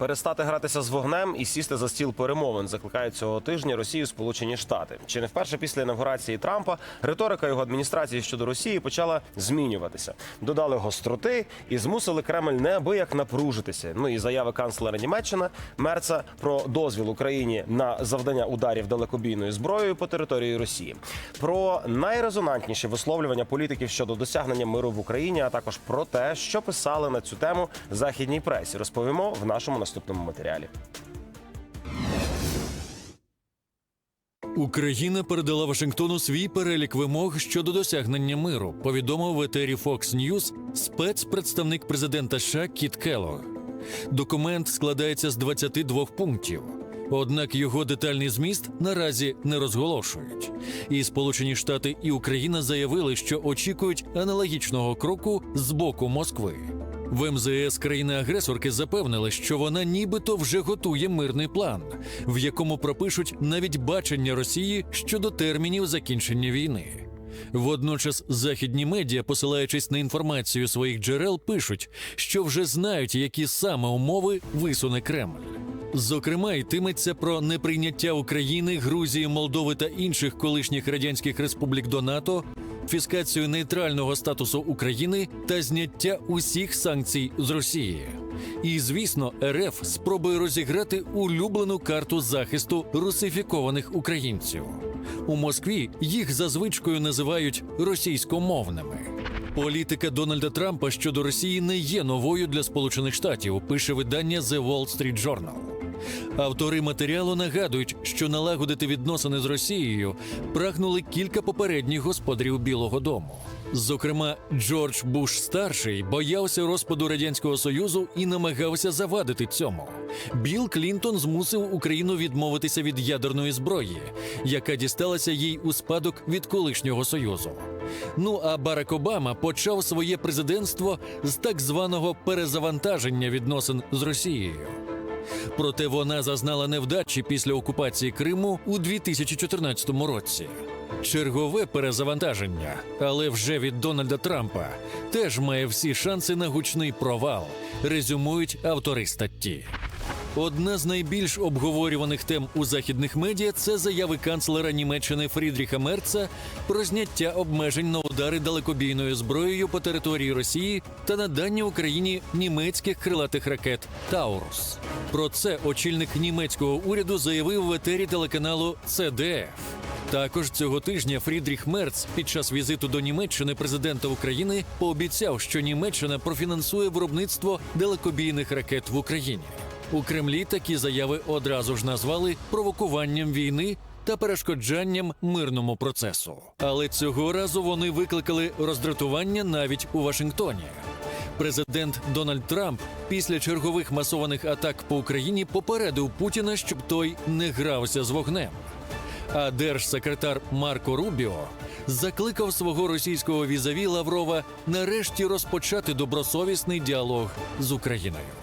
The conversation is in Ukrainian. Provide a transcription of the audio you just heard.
перестати гратися з вогнем і сісти за стіл перемовин. Закликають цього тижня Росію Сполучені Штати. Чи не вперше після інавгурації Трампа риторика його адміністрації щодо Росії почала змінюватися. Додали гостроти і змусили Кремль неабияк напружитися. Ну і заяви канцлера Німеччини Мерца про дозвіл Україні на завдання ударів далекобійною зброєю по території Росії. Про найрезонантніші висловлювання політиків щодо досягнення миру в Україні, а також про те, що писали на цю тему західній пресі, розповімо в нашому наступному матеріалі. Україна передала Вашингтону свій перелік вимог щодо досягнення миру. Повідомив в етері Fox News спецпредставник президента США Кіт Келлог. Документ складається з 22 пунктів. Однак його детальний зміст наразі не розголошують. І Сполучені Штати і Україна заявили, що очікують аналогічного кроку з боку Москви. В МЗС країни-агресорки запевнили, що вона нібито вже готує мирний план, в якому пропишуть навіть бачення Росії щодо термінів закінчення війни. Водночас західні медіа, посилаючись на інформацію своїх джерел, пишуть, що вже знають, які саме умови висуне Кремль. Зокрема, йтиметься про неприйняття України, Грузії, Молдови та інших колишніх радянських республік до НАТО, фіскацію нейтрального статусу України та зняття усіх санкцій з Росії. І, звісно, РФ спробує розіграти улюблену карту захисту русифікованих українців. У Москві їх за звичкою називають російськомовними. Політика Дональда Трампа щодо Росії не є новою для Сполучених Штатів, пише видання The Wall Street Journal. Автори матеріалу нагадують, що налагодити відносини з Росією прагнули кілька попередніх господарів Білого Дому. Зокрема, Джордж Буш старший боявся розпаду радянського союзу і намагався завадити цьому. Білл Клінтон змусив Україну відмовитися від ядерної зброї, яка дісталася їй у спадок від колишнього союзу. Ну а Барак Обама почав своє президентство з так званого перезавантаження відносин з Росією. Проте вона зазнала невдачі після окупації Криму у 2014 році. Чергове перезавантаження, але вже від Дональда Трампа, теж має всі шанси на гучний провал, резюмують автори статті. Одна з найбільш обговорюваних тем у західних медіа це заяви канцлера Німеччини Фрідріха Мерца про зняття обмежень на удари далекобійною зброєю по території Росії та надання Україні німецьких крилатих ракет Таурус. Про це очільник німецького уряду заявив в етері телеканалу ЦДФ. Також цього тижня Фрідріх Мерц під час візиту до Німеччини президента України пообіцяв, що Німеччина профінансує виробництво далекобійних ракет в Україні. У Кремлі такі заяви одразу ж назвали провокуванням війни та перешкоджанням мирному процесу. Але цього разу вони викликали роздратування навіть у Вашингтоні. Президент Дональд Трамп після чергових масованих атак по Україні попередив Путіна, щоб той не грався з вогнем. А держсекретар Марко Рубіо закликав свого російського візаві Лаврова нарешті розпочати добросовісний діалог з Україною.